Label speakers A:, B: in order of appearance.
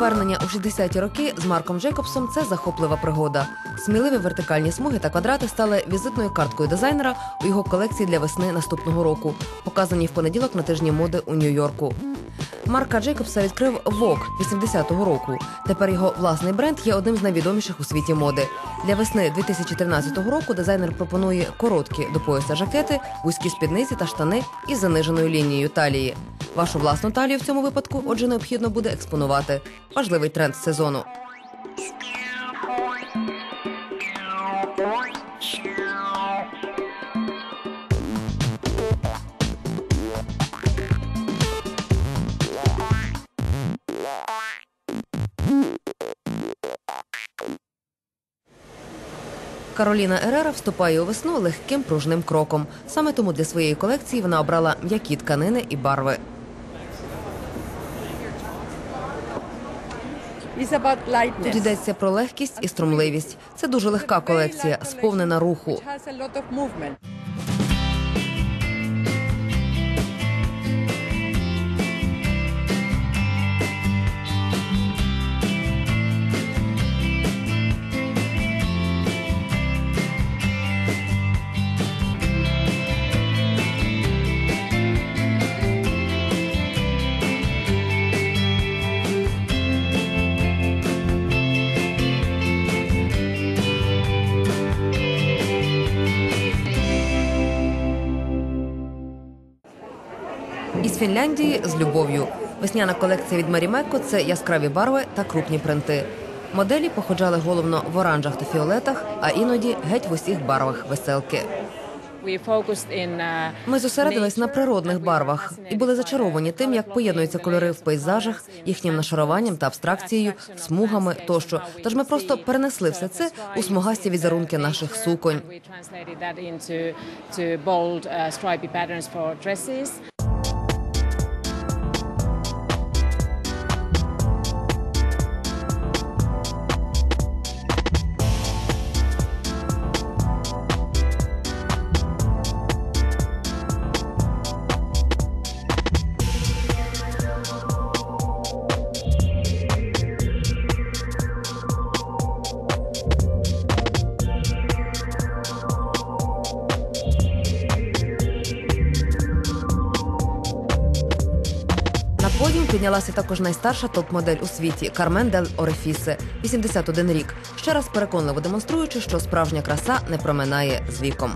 A: Повернення у 60-ті роки з Марком Джейкобсом це захоплива пригода. Сміливі вертикальні смуги та квадрати стали візитною карткою дизайнера у його колекції для весни наступного року, показані в понеділок на тижні моди у Нью-Йорку. Марка Джейкобса відкрив Vogue 80-го року. Тепер його власний бренд є одним з найвідоміших у світі моди. Для весни 2013 року дизайнер пропонує короткі до пояса жакети, вузькі спідниці та штани із заниженою лінією талії. Вашу власну талію в цьому випадку, отже, необхідно буде експонувати. Важливий тренд сезону. Кароліна Ерера вступає у весну легким пружним кроком. Саме тому для своєї колекції вона обрала м'які тканини і барви. Тут йдеться про легкість і струмливість. Це дуже легка колекція, сповнена руху. Із Фінляндії з любов'ю. Весняна колекція від Марімеко це яскраві барви та крупні принти. Моделі походжали головно в оранжах та фіолетах, а іноді геть в усіх барвах веселки.
B: Uh,
A: Ми зосередились на природних барвах і були зачаровані тим, як поєднуються кольори в пейзажах, їхнім нашаруванням та абстракцією, смугами тощо. Тож ми просто перенесли все це у смугасті візерунки наших суконь. Подіум піднялася також найстарша топ-модель у світі Кармен Дель Орефісе, 81 рік. Ще раз переконливо демонструючи, що справжня краса не проминає з віком.